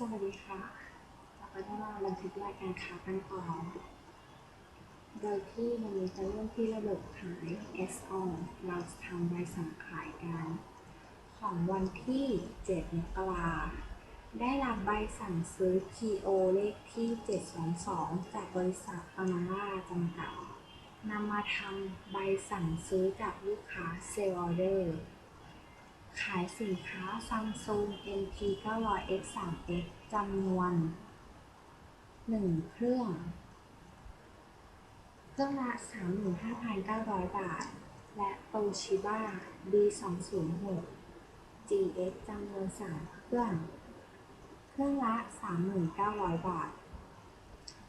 สวัสดีค่ะเราก็ได้มาบันทึกรายการค้ากันต่อโดยที่วันนี้จะเริ่มที่ระบบขาย SO เราจะทำใบสั่งขายกัน ของวันที่ 7 มกราได้รับใบสั่งซื้อ PO เลขที่ 722 จากบริษัทปานาม่าจำกัดนำมาทำใบสั่งซื้อจากลูกค้าเซลล์ออเดอร์ ขายสินค้า Samsung MP 900 X 3 X จำนวน 1 เครื่อง เครื่องละ 35,900 บาท และ Toshiba D 2 0 6 GX จำนวน 3 เครื่อง เครื่องละ 3,900 บาท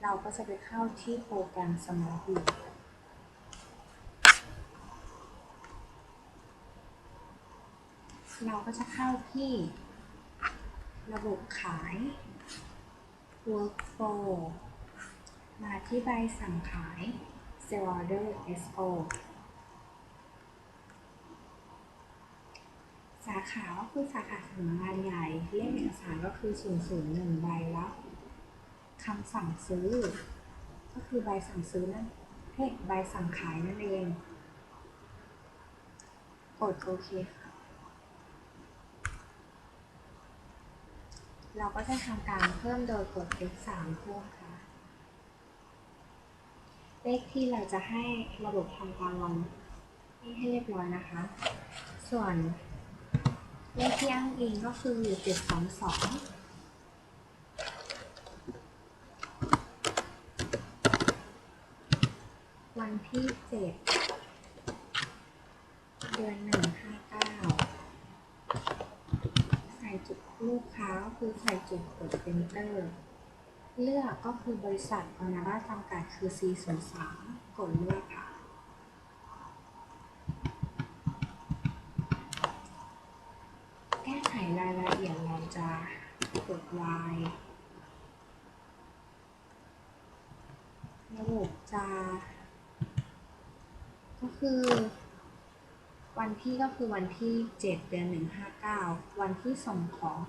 เราก็จะไปเข้าที่โปรแกรม Smart View เราก็จะเข้าที่ระบบขาย Workflow มาที่ใบสั่งขาย Sell Order SO สาขาก็คือสาขาสำนักงานใหญ่เลขเอกสารก็คือ 001 ใบรับคำสั่งซื้อ ก็คือใบสั่งซื้อนั่นเฮ้ใบสั่งขายนั่นเอง กดโอเคค่ะ เราก็จะทำการเพิ่มโดยกด F3 เพิ่มค่ะ เลขที่เราจะให้ระบบทำการลงนี่ให้เรียบร้อยนะคะ ส่วนเลขที่อ้างอิงก็คือ722วันที่7เดือน1 5 9ใส่จุด ลูกค้าก็คือใส่จุดกด enter เลือกก็คือบริษัทอนาราจำกัดคือ C03 กดเลือกค่ะ แก้ไขรายละเอียดเราจะกด Y ระบบจะ ก็คือ วันที่ก็คือวันที่ 7 เดือน 159 วันที่ส่งของ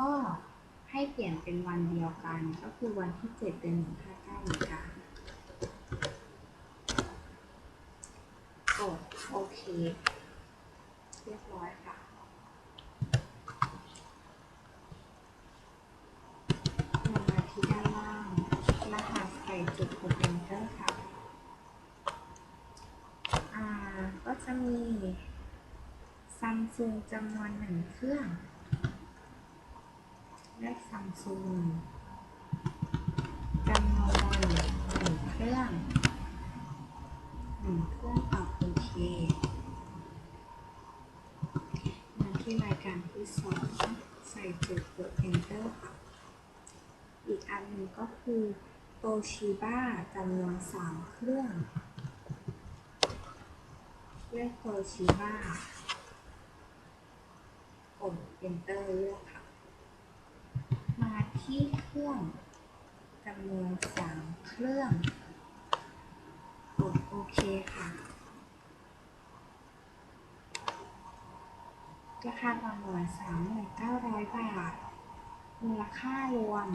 ก็ให้เปลี่ยนเป็นวันเดียวกัน ก็คือวันที่ 7 เดือน 159เหมือนกันกดโอเค เรียบร้อยค่ะ ลงมาที่ด้านล่าง รหัสใส่จุดกด enter ค่ะ อ่า ก็จะมี ซัมซุงจำนวนหนึ่งเครื่อง เลขซัมซุงจำนวนหนึ่งเครื่องหนึ่งเครื่องตอบโอเคมาที่รายการที่สองใส่จุดกด enter ค่ะ อีกอันหนึ่งก็คือโตชิบ้าจำนวนสามเครื่อง เลือกโตชิบ้า ด enter เลือกค่ะ มาที่เครื่องจำนวนสามเครื่อง กดโอเคค่ะ ราคาประเมิน3,900 บาท มูลค่ารวม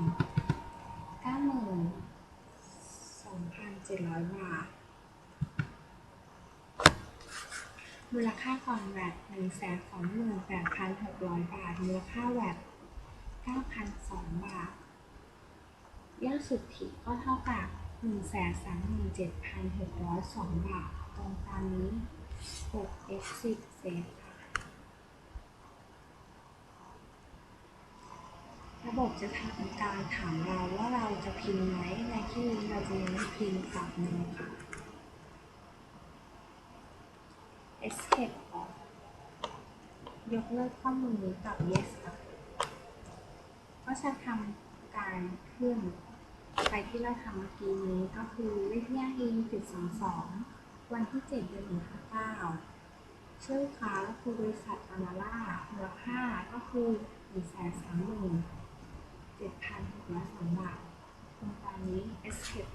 92,700 บาท มูลค่าก่อนแวตหนึ่งแสนสองหมื่นแปดพันหกร้อยบาท มูลค่าแวตเก้าพันสองบาทยอดสุทธิก็เท่ากับหนึ่งแสนสามหมื่นเจ็ดพันหกร้อยสองบาท ตรงตามนี้หก x สิบเศษค่ะ ระบบจะทำการถามเราว่าเราจะพิมพ์ไหมในที่นี้เราจะยังไม่พิมพ์กลับเนยค่ะ escape ออก ยกเลิกข้อมูลนี้กับ yes ค่ะก็จะทำการขึ้นไปที่เราทำเมื่อกี้นี้ก็คือเลขที่อ้างอิง722วันที่7เดือน159ชื่อลูกค้าก็คือบริษัทอานาล่ามูลค่าก็คือ130,000 7,602บาทโครงการนี้ escape